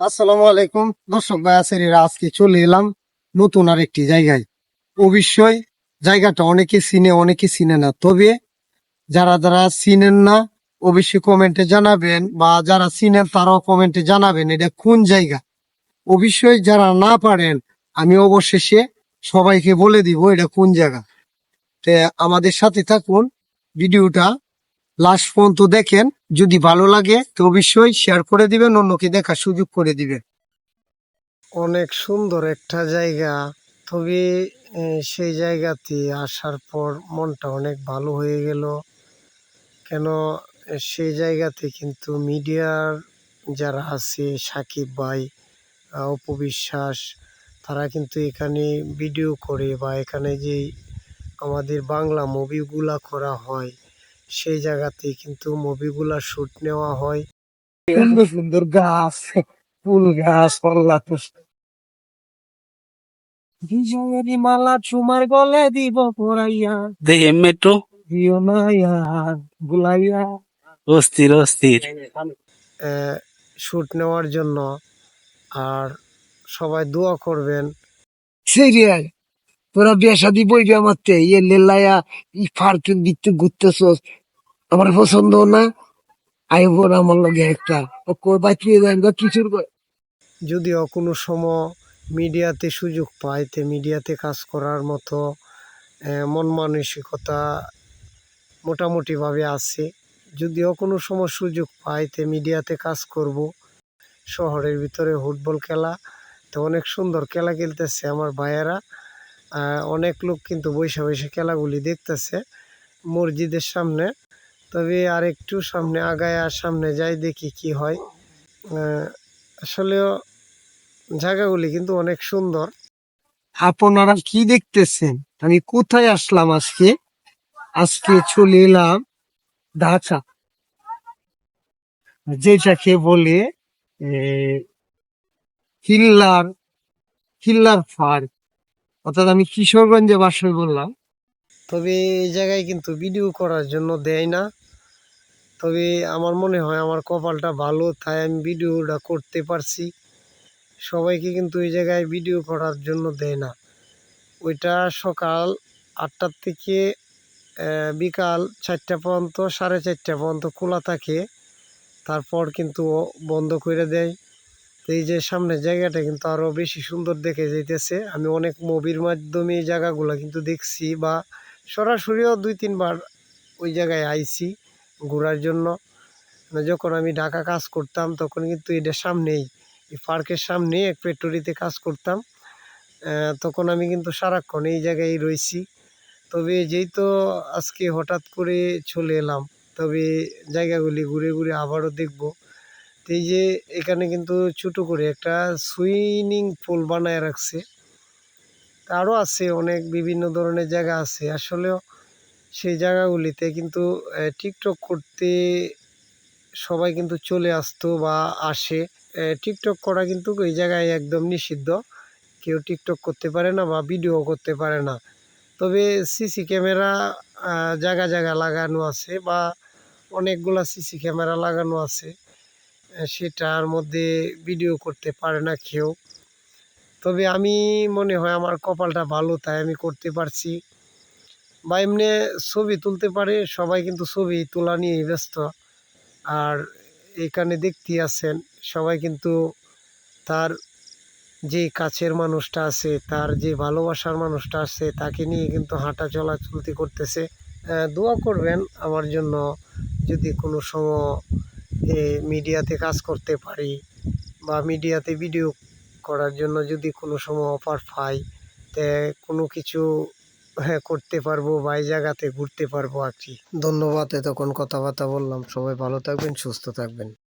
আসসালামু আলাইকুম। দর্শক ভাই আছেরিরা আজকে চলে এলাম নতুন আর একটি জায়গায়। অবশ্যই জায়গাটা অনেকে চিনে অনেকে চিনে না। তবে যারা যারা চিনেন না, অবশ্যই কমেন্টে জানাবেন বা যারা চিনেন, তারাও কমেন্টে জানাবেন এটা কোন জায়গা। অবশ্যই যারা না পারেন, আমি অবশেষে সবাইকে বলে দিব এটা কোন জায়গা। তে আমাদের সাথে থাকুন, ভিডিওটা লাস্ট পর্যন্ত দেখেন যদি ভালো লাগে তো অবশ্যই শেয়ার করে দিবেন অন্যকে দেখার সুযোগ করে দিবেন। অনেক সুন্দর একটা জায়গা। তবে সেই জায়গাতে আসার পর মনটা অনেক ভালো হয়ে গেল। কেন সেই জায়গাতে কিন্তু মিডিয়ার যারা আছে সাকিব ভাই আহ, অপু বিশ্বাস তারা কিন্তু এখানে ভিডিও করে বা এখানে যে আমাদের বাংলা মুভিগুলা করা হয়। সেই জায়গাতে কিন্তু মুভিগুলা শুট নেওয়া হয়। সুন্দর সুন্দর গাছ ফুল গাছ পল্লা বিজয়েরই মালা চুমার গলে দিব পরাইয়া দেখে মেট্রো দিও না ইয়ার বুলাইয়া। অস্থির অস্থির। শুট নেওয়ার জন্য আর সবাই দোয়া করবেন। সিরিয়াল তোরা বিয়ে শাদি বইবি আমারতে ইয়ে লেলাইয়া ই ফার্কের দিকতে ঘুরতেছস। আমার পছন্দ না আই বোন আমার লগে একটা। ও কই বাঁচিয়ে দেন বা কিছুর যদিও কোনো সময় মিডিয়াতে সুযোগ পায়, তে মিডিয়াতে কাজ করার মতো মন মানসিকতা মোটামুটিভাবে আছে। যদিও কোনো সময় সুযোগ পাই তে মিডিয়াতে কাজ করব। শহরের ভিতরে ফুটবল খেলা, তো অনেক সুন্দর খেলা খেলতেছে আমার ভাইয়েরা। অনেক লোক কিন্তু বৈশা বৈশা খেলাগুলি দেখতেছে মসজিদের সামনে। তবে আর একটু সামনে আগায় আর সামনে যাই দেখি কি হয়। আসলেও জায়গাগুলি কিন্তু অনেক সুন্দর। আপনারা কি দেখতেছেন? আমি কোথায় আসলাম আজকে? আজকে চলে এলাম ঢাকা। যেটাকে বলে এ, হিল্লার হিল্লার পার্ক। অর্থাৎ আমি কিশোরগঞ্জে বাসায় বললাম। তবে এই জায়গায় কিন্তু ভিডিও করার জন্য দেয় না। তবে আমার মনে হয় আমার কপালটা ভালো, তাই আমি ভিডিওটা করতে পারছি। সবাইকে কিন্তু এই জায়গায় ভিডিও করার জন্য দেয় না। ওইটা সকাল আটটার থেকে বিকাল চারটা পর্যন্ত, সাড়ে চারটা পর্যন্ত খোলা থাকে। তারপর কিন্তু বন্ধ করে দেয়। তো এই যে সামনের জায়গাটা কিন্তু আরও বেশি সুন্দর দেখে যাইতেছে। আমি অনেক মুভির মাধ্যমে এই জায়গাগুলো কিন্তু দেখছি বা সরাসরিও দুই, তিনবার ওই জায়গায় আইছি ঘোরার জন্য। মানে যখন আমি ঢাকা কাজ করতাম তখন কিন্তু এটা সামনেই, এই পার্কের সামনে এক ফ্যাক্টরিতে কাজ করতাম। তখন আমি কিন্তু সারাক্ষণ এই জায়গায় রয়েছি তবে যেই তো আজকে হঠাৎ করে চলে এলাম, তবে জায়গাগুলি ঘুরে ঘুরে আবারও দেখব। এই যে এখানে কিন্তু ছোটো করে একটা সুইমিং পুল বানায় রাখছে। আরও আছে, অনেক বিভিন্ন ধরনের জায়গা আছে। আসলেও সেই জায়গাগুলিতে কিন্তু টিকটক করতে সবাই কিন্তু চলে আসতো বা আসে। টিকটক করা কিন্তু এই জায়গায় একদম নিষিদ্ধ। কেউ টিকটক করতে পারে না বা ভিডিও করতে পারে না। তবে সিসি ক্যামেরা জায়গা জায়গা লাগানো আছে বা অনেকগুলা সিসি ক্যামেরা লাগানো আছে। সেটার মধ্যে ভিডিও করতে পারে না কেউ। তবে আমি মনে হয় আমার কপালটা ভালো, তাই আমি করতে পারছি। বা এমনি ছবি তুলতে পারে, সবাই কিন্তু ছবি তোলা নিয়েই ব্যস্ত। আর এখানে দেখতে আছেন, সবাই কিন্তু তার যে কাছের মানুষটা আছে, তার যে ভালোবাসার মানুষটা আছে, তাকে নিয়ে কিন্তু হাঁটা চলা চলতি করতেছে। দোয়া করবেন আমার জন্য, যদি কোনো সময় মিডিয়াতে কাজ করতে পারি বা মিডিয়াতে ভিডিও করার জন্য যদি কোনো সময় অফার পাই, তে কোনো কিছু হ্যাঁ করতে পারব বা এই জায়গাতে ঘুরতে পারব আর কি। ধন্যবাদ, এতক্ষণ কথাবার্তা বললাম। সবাই ভালো থাকবেন, সুস্থ থাকবেন।